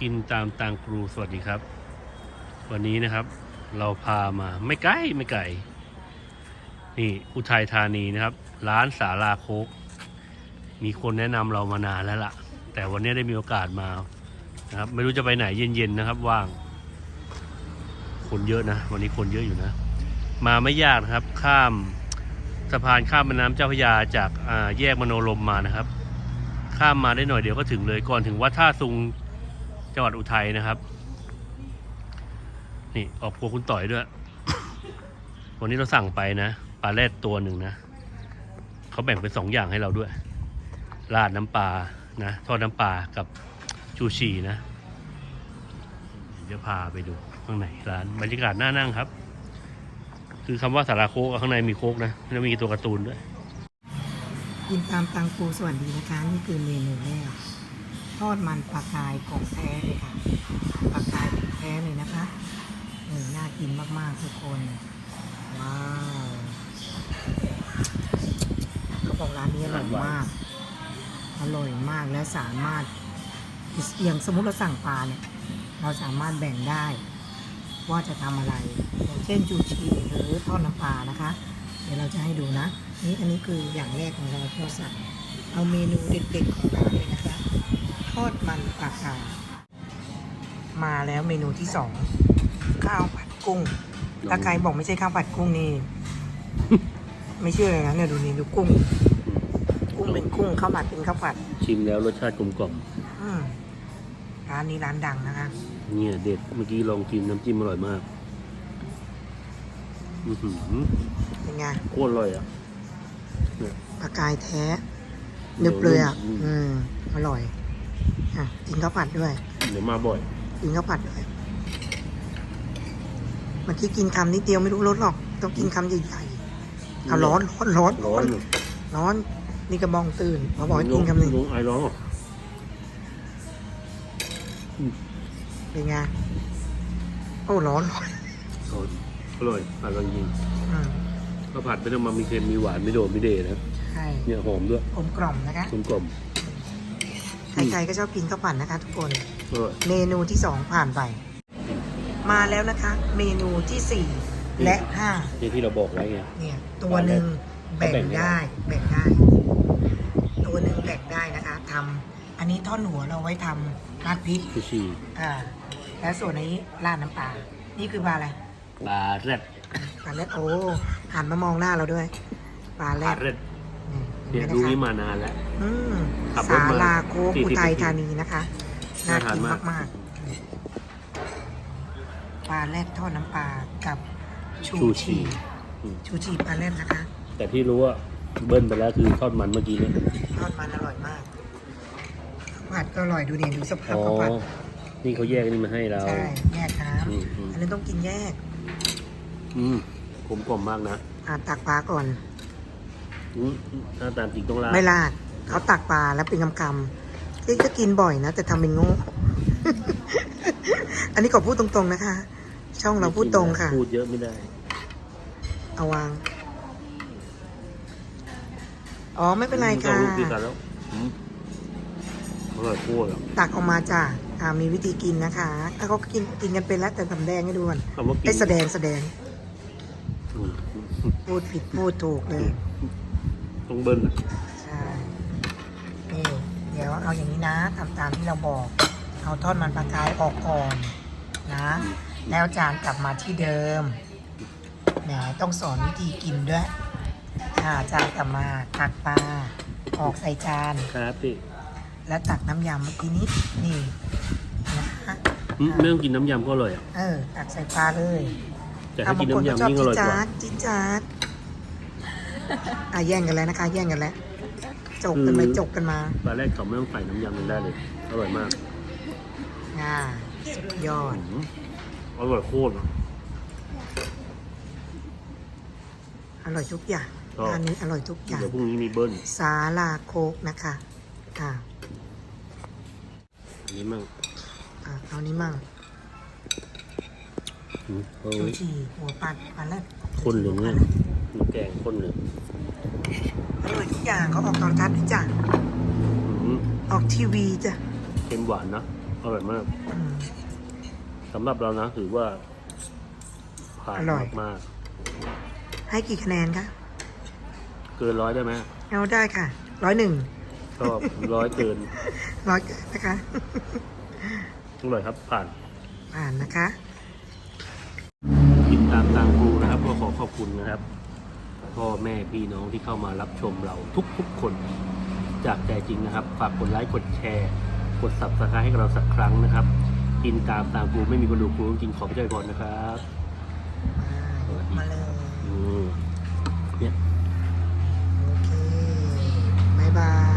กินตามตางครูสวัสดีครับ วันนี้นะครับ เราพามาไม่ไกลไม่ไกลนี่อุทัยธานีนะครับ ร้านสาลาโคก มีคนแนะนำเรามานานแล้วล่ะ แต่วันนี้ได้มีโอกาสมานะครับ ไม่รู้จะไปไหนเย็นๆนะครับ ว่าง คนเยอะนะ วันนี้คนเยอะอยู่นะ มาไม่ยากนะครับ ข้ามสะพานข้ามแม่น้ำเจ้าพระยาจากแยกมโนลมมานะครับ ข้ามมาได้หน่อยเดียวก็ถึงเลยก่อนถึงวัดท่าซุง จังหวัดอุทัยนะครับ นี่ออกครัวคุณต่อยด้วย วันนี้เราสั่งไปนะปลาแรดตัวหนึ่งนะเขาแบ่งเป็นสองอย่างให้เราด้วย ราดน้ำปลานะทอดน้ำปลากับชูชีนะเดี๋ยวพาไปดูข้างในร้านบรรยากาศน่านั่งครับ คือคำว่าสาราโคกข้างในมีโคกนะแล้วมีตัวการ์ตูนด้วยกินตามตังปูสวัสดีนะคะ นี่คือเมนูแรก ทอดมันปลากายของแท้เลยค่ะปลากายของแท้เลยนะคะเออน่ากินมากๆทุกคน ว้าวเขาบอกร้านนี้อร่อยมาก อร่อยมากและสามารถอย่างสมมติเราสั่งปลาเนี่ย เราสามารถแบ่งได้ ว่าจะทำอะไร อย่างเช่นจูชีหรือทอดน้ำปลานะคะ เดี๋ยวเราจะให้ดูนะ นี่อันนี้คืออย่างแรกของเราที่เราสั่งเอาเมนูเด็ดๆของร้านเลยนะคะ ทอดมันปลากายมาแล้วเมนูที่สองข้าวผัดกุ้ง ถ้าใครบอกไม่ใช่ข้าวผัดกุ้งนี่ ไม่เชื่อเลยนะเนี่ยดูนี่ดูกุ้ง กุ้งเป็นกุ้งข้าวผัดเป็นข้าวผัด ชิมแล้วรสชาติกลมกล่อมอืมร้านนี้ร้านดังนะคะ เนี่ยเด็ดเมื่อกี้ลองกินน้ำจิ้มอร่อยมาก อือหือเป็นไงโคตรอร่อยอะปลากายแท้นึบเลยอะ อืมอืมอร่อย อะกินข้าวผัดด้วยเดี๋ยวมาบ่อย กินข้าวผัดด้วยเมื่อกี้กินคำนิดเดียวไม่รู้รสหรอก ต้องกินคำใหญ่ๆเอาร้อนร้อนร้อนร้อนอยู่ร้อน นี่กระบองตื่นมาบอกให้กินคำหนึ่งลุงไอร้อนเหรอเป็นไงโอ้ร้อนร้อนอร่อยอร่อยจริงอืมข้าวผัดไม่ต้องมามีเค็มมีหวานไม่โดดไม่เดนะ ใช่ เนี่ยหอมด้วยกลมกล่อมนะคะกลมกล่อม ใครๆก็ชอบกินข้าวผัดนะคะ ทุกคนอร่อยเมนูที่สองผ่านไป มาแล้วนะคะ เมนูที่สี่และห้านี่ที่เราบอกไว้ไงเนี่ยตัวหนึ่งแบ่งแบ่งได้ได้แบ่งได้ ตัวหนึ่งแบ่งได้นะคะทำอันนี้ท่อนหัวเราไว้ทำราดพริกซูชิอ่าแล้วส่วนนี้ราดน้ำปลานี่คือปลาอะไรปลาแรดปลาเล็ดโอ้หันมามองหน้าเราด้วยปลาปแรลาดแรดนี่ เนี่ยเห็ดูนไหมนี้คะมานานแล้ว อืมขับรถสามาลาโคก40อุทัยนาทีธานีนะคะ น่าน่าทานกินมาก มากๆปลาแรดทอดน้ำปลากับชูชูชีชีอืม ชูชีปลาแรดนะคะแต่ที่รู้ว่าเบิ้ลไปแล้วคือทอดมันเมื่อกี้เนี่ยทอดมันอร่อยมากข้าวผัดก็อร่อยดูเนี่ยดูสภาพอ๋อข้าวผัดนี่เขาแยกนี่มาให้เรา ใช่แยกน้อืมอืมำอันนี้ต้องกินแยกอืมกลมกล่อมมากนะ อ่าตักปลาก่อน อืมหน้าตามจริงต้องลาไม่ลาดเขาตักปลาแล้วเป็นคำๆที่ก็กินบ่อยนะ แต่ทำเป็นโง่ อันนี้ขอพูดตรงๆนะคะ ช่องเราพูดตรงค่ะ พูดเยอะไม่ได้ เอาวาง อ๋อไม่เป็นไรค่ะอร่อยโคตรอตักออกมาจ้ะอ่ามีวิธีกินนะคะถ้าเขากินกินกันเป็นแล้วแต่ทำแดงให้ดูก่อนไอ้แสดงแสดงพูดผิดพูดถูกเลย ต้องเบิ้ลอะใช่นี่เดี๋ยวเอาอย่างนี้นะทำตามที่เราบอก เอาทอดมันปลากายออกก่อนนะ แล้วจานกลับมาที่เดิมแหมต้องสอนวิธีกินด้วยอ่าจานกลับมาตักปลาออกใส่จาน ครับพี่แล้วตักน้ำยำเมื่อกี้นี้นี่นะคะอืมไม่ต้องกินน้ำยำก็อร่อยอะเออตักใส่ปลาเลย แต่ถ้ากินบงคน้ำชอบยำยิ่งอร่อยกว่า จิ๊ดจ๊าด อะแย่งกันแล้วนะคะ แย่งกันแล้ว จกกันไปคือจกกันมาปลาแรกเขาไม่ต้องใส่น้ำยำยังได้เลย อร่อยมากอ่าสุดยอด อืมอร่อยโคตรอะอร่อยทุกอย่างชอบร้านนี้อร่อยทุกอย่าง เดี๋ยวพรุ่งนี้มีเบิ้ลสาลาโคกนะคะอ่าอันนี้มั่งอ่าเอานี้มั่งอืมเอดูอชีหัวปลาปลาแรดคนเหลืองเนี่ยน้ำ แกงคนเหลืองอร่อยทุกอย่างเขาออกตอนทัศน์ด้วยจ้ะอืมออกทีวีจ้ะเค็มหวานนะออร่อยมากอืม สำหรับเรานะถือว่าผ่านอร่อย มากให้กี่คะแนนคะๆเกินร้อยได้ไหมเอาได้ค่ะร้อยหนึ่งก็ร้อยเกินร้อยนะคะ อร่อยครับผ่าน ผ่านนะคะติดตามทางครูนะครับก็ขอขอบคุณนะครับ พ่อแม่พี่น้องที่เข้ามารับชมเราทุกๆคน จากใจจริงนะครับฝากกดไลค์กดแชร์ กด subscribe ให้กับเราสักครั้งนะครับกินตามตามครูไม่มีคนดูครูจริงขอพระเจ้าก่อนนะครับมาเลยอืมเนี่ยโอเคบ๊ายบาย